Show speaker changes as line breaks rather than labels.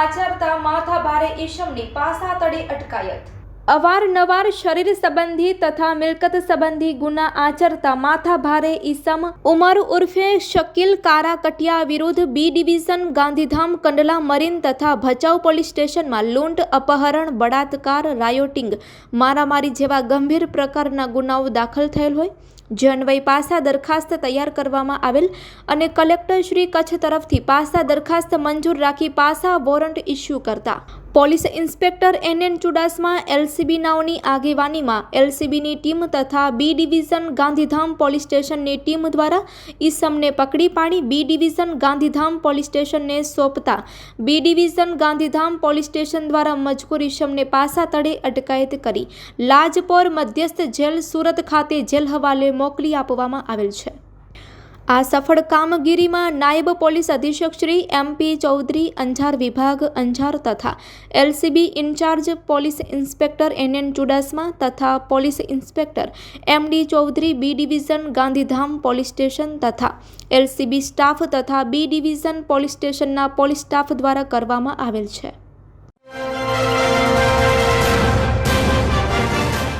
આચરતા માથાભારે ઈશમની પાસા તળે અટકાયત. અવારનવાર શરીર સંબંધી તથા મિલકત સંબંધી ગુના આચરતા માથાભારે ઈસમ. ઉમર ઉર્ફે શકીલ કારા કટિયા વિરુદ્ધ B division, Gandhidham, Kandla marine તથા ભચાઉ પોલીસ સ્ટેશનમાં લૂંટ, અપહરણ, બળાત્કાર, રાયોટિંગ, મારામારી જેવા ગંભીર પ્રકારના ગુનાઓ દાખલ થયેલ હોય. જે અન્વયે પાસા દરખાસ્ત તૈયાર કરવામાં આવેલ અને કલેક્ટર શ્રી કચ્છ તરફથી પાસા દરખાસ્ત મંજૂર રાખી પાસા વોરંટ ઇસ્યુ કરતા police inspector N N Chudasama LCB નાઓની આગેવાનીમાં એલસીબીની ટીમ તથા બી ડિવિઝન ગાંધીધામ પોલીસ સ્ટેશનની ટીમ દ્વારા ઈસમને પકડી પાડી બી ડિવિઝન ગાંધીધામ પોલીસ સ્ટેશનને સોંપતા B division Gandhidham police station દ્વારા મજકૂર ઈસમને પાસા તળે અટકાયત કરી. લાજપોર મધ્યસ્થ જેલ સુરત ખાતે જેલ હવાલે મોકલી આપવામાં આવેલ છે. આ સફળ કામગીરીમાં નાયબ પોલીસ અધિક્ષક શ્રી એમપી ચૌધરી, અંજાર વિભાગ, અંજાર તથા LCB incharge, police inspector N N Chudasama તથા police inspector MD Chaudhary, B division Gandhidham police station તથા એલસીબી સ્ટાફ તથા બી ડિવિઝન પોલીસ સ્ટેશનના પોલીસ સ્ટાફ દ્વારા કરવામાં આવેલ છે.